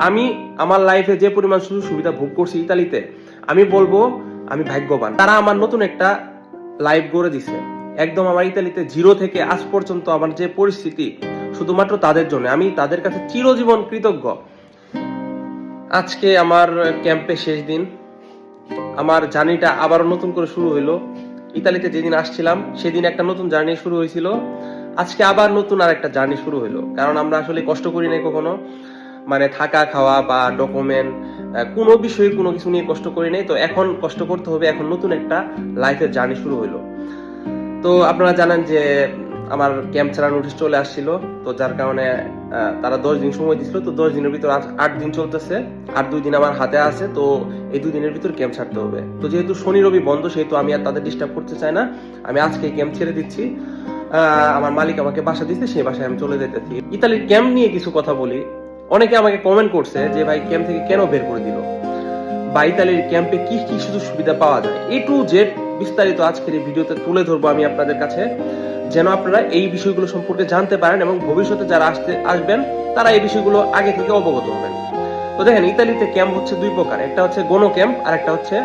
আমি আমার লাইফে যে পরিমাণ সুযোগ সুবিধা ভোগ করছি ইতালিতে, আমি বলব, আমি ভাগ্যবান। তারা আমার নতুন একটা লাইফ গড়ে দিছে। একদম আমার ইতালিতে জিরো থেকে আজ পর্যন্ত আমার যে পরিস্থিতি, শুধুমাত্র তাদের জন্য। আমি তাদের কাছে চিরজীবন কৃতজ্ঞ। আজকে আমার ক্যাম্পে শেষ দিন। আমার জার্নিটা আবারও নতুন করে শুরু হইল। ইতালিতে যেদিন আসছিলাম, সেদিন একটা নতুন জার্নি শুরু হয়েছিল আজকে আবার নতুন আর একটা জার্নি শুরু হইল। কারণ আমরা আসলে কষ্ট করি নাই কখনো। মানে থাকা, খাওয়া বা ডকুমেন্ট কোনো বিষয়ে কোনো কিছু নিয়ে কষ্ট করি নাই। তো এখন কষ্ট করতে হবে, এখন নতুন একটা লাইফের জার্নি শুরু হইল। তো আপনারা জানেন যে আমার ক্যাম্প ছাড়া নোটিশ চলে আসছিল। তো যার কারণে তারা দশ দিন সময় দিছিল। তো দশ দিনের ভিতর আট দিন চলতেছে। আর দুই দিন আমার হাতে আছে। তো এই দুই দিনের ভিতর ক্যাম্প ছাড়তে হবে। তো যেহেতু শনি, রবি বন্ধ, সেহেতু আমি আর তাদের ডিস্টার্ব করতে চাই না। আমি আজকে ক্যাম্প ছেড়ে দিচ্ছি। আমার মালিক আমাকে বাসা দিচ্ছে সেই বাসায় আমি চলে যেতেছি ইতালির ক্যাম্প নিয়ে কিছু কথা বলি। অনেকে আমাকে কমেন্ট করছে যে, ভাই ক্যাম্প থেকে কেন বের করে দিল? বা ইতালির ক্যাম্পে কি কি সুযোগ সুবিধা পাওয়া যায়? এ টু জেড বিস্তারিত আজকের এই ভিডিওতে তুলে ধরবো আমি আপনাদের কাছে, যেন আপনারা এই বিষয়গুলো সম্পর্কে জানতে পারেন এবং ভবিষ্যতে যারা আসতে, আসবেন, তারা এই বিষয়গুলো আগে থেকে অবগত হবেন। তো দেখেন, ইতালিতে ক্যাম্প হচ্ছে দুই প্রকার, একটা হচ্ছে গণ ক্যাম্প আর একটা হচ্ছে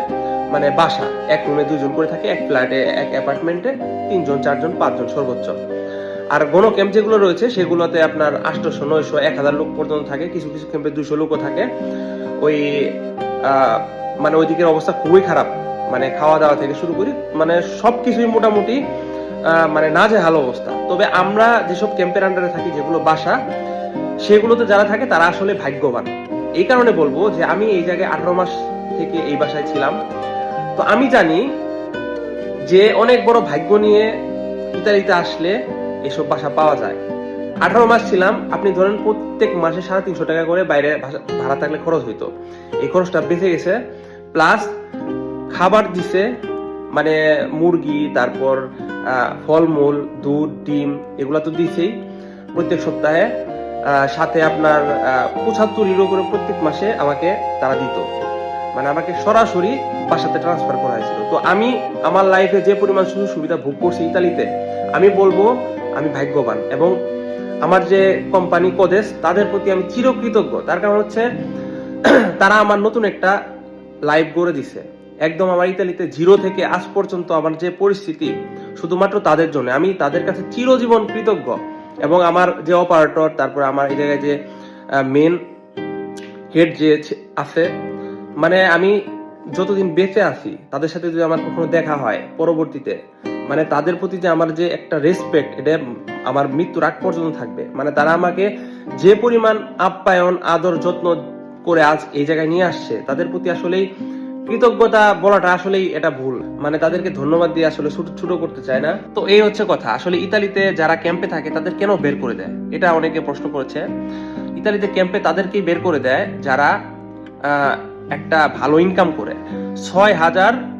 মানে বাসা। এক রুমে দুজন করে থাকে, এক ফ্ল্যাটে এক অ্যাপার্টমেন্টে তিনজন, চারজন, পাঁচজন সর্বোচ্চ। আর গণ ক্যাম্প যেগুলো রয়েছে, সেগুলোতে আপনার আটশোশো নয়শো, এক হাজার লোক পর্যন্ত থাকে, কিছু কিছু ক্যাম্পে দুশো লোকও থাকে। ওই মানে ওই দিকের অবস্থা খুবই খারাপ। মানে খাওয়া দাওয়া থেকে শুরু করি মানে সবকিছুই মোটামুটি মানে না যে ভালো অবস্থা। তবে আমরা যেসব ক্যাম্পের আন্ডারে থাকি, যেগুলো বাসা, সেগুলোতে যারা থাকে, তারা আসলে ভাগ্যবান। এই কারণে বলব যে আমি এই জায়গায় আঠারো মাস থেকে এই বাসায় ছিলাম। তো আমি জানি যে অনেক বড় ভাগ্য নিয়ে ইতালিতে আসলে এসব বাসা পাওয়া যায়। আঠারো মাস ছিলাম, আপনি ধরেন প্রত্যেক মাসে সাড়ে তিনশো টাকা করে বাইরে ভাড়া থাকলে খরচ হইতো। এই খরচটা বেঁচে গেছে। প্লাস খাবার দিছে মানে মুরগি, তারপর ফলমূল, দুধ, ডিম, এগুলা তো দিছেই প্রত্যেক সপ্তাহে। সাথে আপনার পঁচাত্তর ইউরো করে প্রত্যেক মাসে আমাকে তারা দিত। মানে আমাকে সরাসরি বাসাতে ট্রান্সফার করা হয়েছিল। তো আমি আমার লাইফে যে পরিমাণ সুযোগ সুবিধা ভোগ করছি ইতালিতে, আমি বলব আমি ভাগ্যবান। এবং আমার যে কোম্পানি কদেশ তাদের প্রতি আমি চিরকৃতজ্ঞ। তার কারণ হচ্ছে, তারা আমার নতুন একটা লাইফ গড়ে দিছে। একদম আমার ইতালিতে জিরো থেকে আজ পর্যন্ত আমার যে পরিস্থিতি, শুধুমাত্র তাদের জন্য। আমি তাদের কাছে চিরজীবন কৃতজ্ঞ। এবং আমার যে অপারেটর তারপর আমার এই জায়গায় যে মেন হেড যে আছে মানে আমি যতদিন বেঁচে আছি, তাদের সাথে যদি আমার কখনো দেখা হয় পরবর্তীতে মানে তাদের প্রতি যে আমার যে একটা রেসপেক্ট এটা আমার মৃত্যুর আগ পর্যন্ত থাকবে। মানে তারা আমাকে যে পরিমাণ আপ্যায়ন, আদর, যত্ন করে আজ এই জায়গায় নিয়ে আসছে, তাদের প্রতি আসলেই কৃতজ্ঞতা বলাটা আসলেই এটা ভুল। মানে তাদেরকে ধন্যবাদ দিয়ে আসলে ছোট ছোট করতে চায় না। তো এই হচ্ছে কথা। আসলে ইতালিতে যারা ক্যাম্পে থাকে, তাদের কেন বের করে দেয়? এটা অনেকে প্রশ্ন করেছে। ইতালিতে ক্যাম্পে তাদেরকেই বের করে দেয় যারা একটা ভালো ইনকাম করে। ছয় হাজার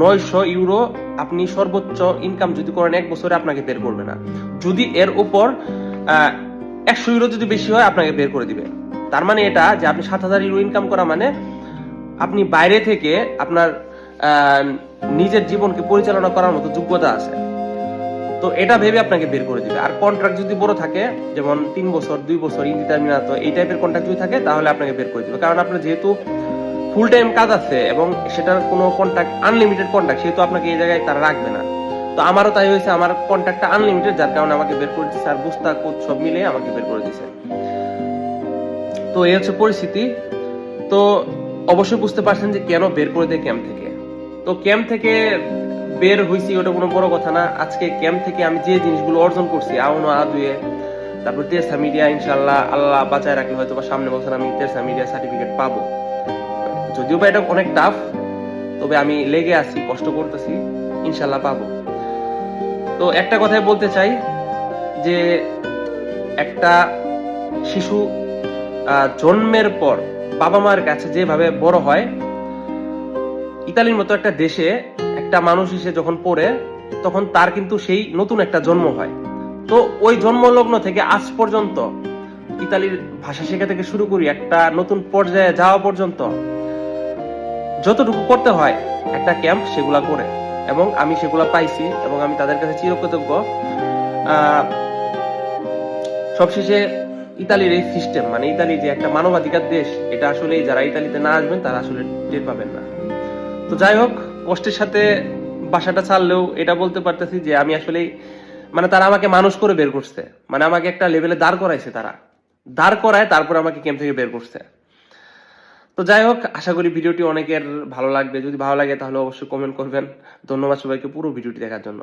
নয়শো ইউরো আপনি সর্বোচ্চ ইনকাম যদি করেন, এক বছরে আপনাকে বের করবে না। যদি এর উপর একশো ইউরো যদি বেশি হয়, আপনাকে বের করে দিবে। তার মানে এটা যে আপনি সাত হাজার ইউরো ইনকাম করা মানে আপনি বাইরে থেকে আপনার নিজের জীবনকে পরিচালনা করার মতো যোগ্যতা আছে। তো এটা ভেবে আপনাকে বের করে দিবে। আর কন্ট্রাক্ট যদি বড় থাকে, যেমন তিন বছর, দুই বছর ইনডিটারমিনাত এই টাইপের কন্ট্রাক্ট যদি থাকে, তাহলে আপনাকে বের করে দিবে। কারণ আপনার যেহেতু ফুল টাইম কাজ আছে এবং সেটার কোনো কন্ট্রাক্ট আনলিমিটেড কন্ট্রাক্ট সেহেতু আপনাকে এই জায়গায় তারা রাখবে না। তো আমারও তাই হয়েছে, আমার কন্ট্রাক্টটা আনলিমিটেড যার কারণে আমাকে বের করে দিচ্ছে আর বুস্তা, কোচ সব মিলে আমাকে বের করে দিছে। তো এই হচ্ছে পরিস্থিতি। তো অবশ্যই বুঝতে পারছেন যে কেন বের করে দেয় ক্যাম্প থেকে। তো ক্যাম্প থেকে বের হয়েছি ওটা কোনো বড় কথা না। আজকে ক্যাম্প থেকে আমি যে জিনিসগুলো অর্জন করছি, আউনো আদুয়ে, তারপর তেরসা মিডিয়া ইনশাল্লাহ আল্লাহ বাঁচায় রাখলে হয়তো বা সামনে বছর আমি তেরসা মিডিয়া সার্টিফিকেট পাবো। যদিও বা এটা অনেক টাফ তবে আমি লেগে আছি, কষ্ট করতেছি ইনশাল্লাহ পাবো। তো একটা কথাই বলতে চাই যে একটা শিশু জন্মের পর বাবা মার কাছে যেভাবে বড় হয়, ইতালির মতো একটা দেশে একটা মানুষ এসে যখন পড়ে, তখন তার কিন্তু সেই নতুন একটা জন্ম হয়। তো ওই জন্মলগ্ন থেকে আজ পর্যন্ত ইতালির ভাষা শেখা থেকে শুরু করি, একটা নতুন পর্যায়ে যাওয়া পর্যন্ত যতটুকু করতে হয়, একটা ক্যাম্প সেগুলা করে। এবং আমি সেগুলা পাইছি এবং আমি তাদের কাছে চিরকৃতজ্ঞ। সবশেষে ইতালির এই সিস্টেম মানে ইতালি যে একটা মানবাধিকার দেশ, এটা আসলে যারা ইতালিতে না আসবেন, তারা আসলে টের পাবেন না। তো যাই হোক, কষ্টের সাথে বাসাটা ছাড়লেও এটা বলতে পারতেছি যে আমি আসলে মানে তারা আমাকে মানুষ করে বের করছে। মানে আমাকে একটা লেভেলে দাঁড় করাইছে তারা। দাঁড় করায় তারপর আমাকে ক্যাম্প থেকে বের করছে। তো যাই হোক, আশা করি ভিডিওটি অনেকের ভালো লাগবে। যদি ভালো লাগে তাহলে অবশ্যই কমেন্ট করবেন। ধন্যবাদ সবাইকে পুরো ভিডিওটি দেখার জন্য।